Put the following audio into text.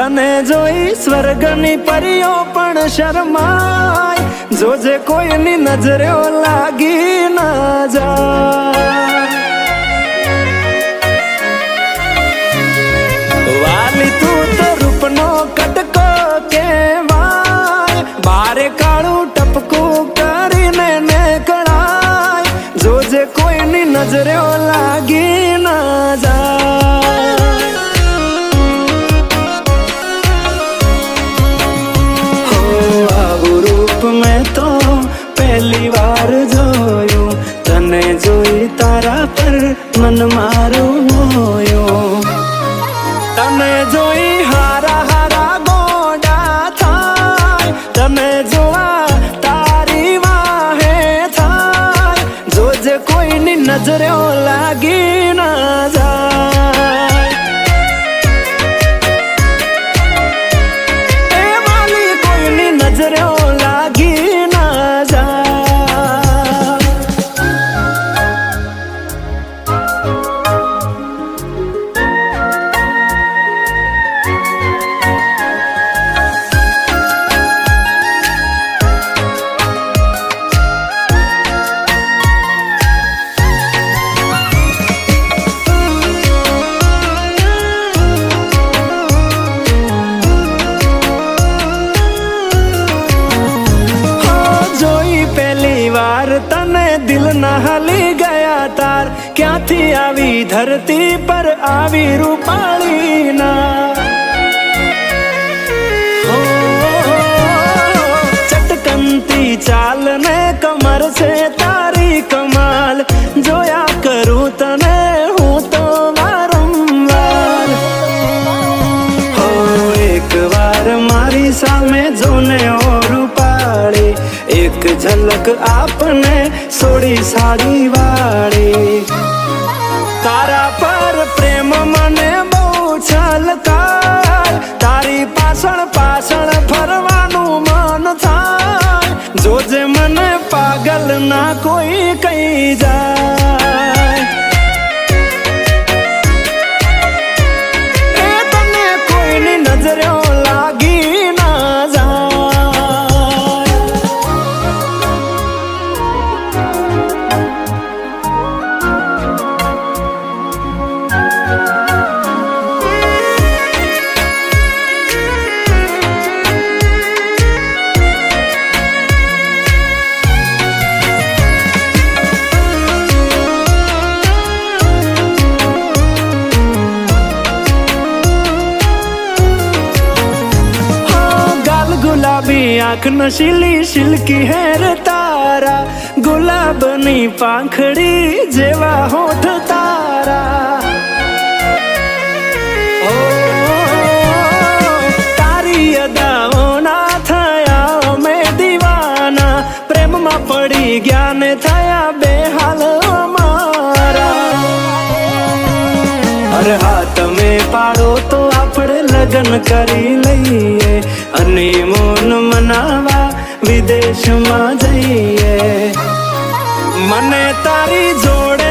સ્વર્ગની પરીઓ પણ શરમાય. જોજે કોઈની નજરે લાગી ના જાય. વાલી તું તો રૂપનો કટકો કેવાય બારે કાળું ટપકું કરીને નીકળાય. જોજે કોઈની નજરે મન મારું મોયું. તમે જોઈ હારા હારા ગોડા થાય. તમે જોવા તારી વાહે થાય. જોજે કોઈની નજરે ક્યાંથી આવી ધરતી પર આવી રૂપાળી ના ચટકનતી ચાલ ને કમર છે તારી કમાલ. જોયા કરું તને હું તો વારંવાર. હો, એક વાર મારી સામે જોને ઓ રૂપાળી. એક ઝલક આપને સોડી સાડી વાળી તારા પર પ્રેમ મને બહુ છલકાય. તારી પાછળ પાછળ ફરવાનું મન થાય. જોજે મને પાગલ ના કોઈ કઈ જાય. ગુલાબી આંખ નશીલી સિલ્કી હેર તારા ગુલાબની પાંખડી જેવા હોઠ તારા તારી અદાઓના થયા અમે દીવાના પ્રેમમાં પડી ગયા ને થયા બેહાલ અમારા અરે હા તમે પાડો તો લગ્ન કરી લઈએ અને મોન મનાવા વિદેશમાં જઈએ. મને તારી જોડે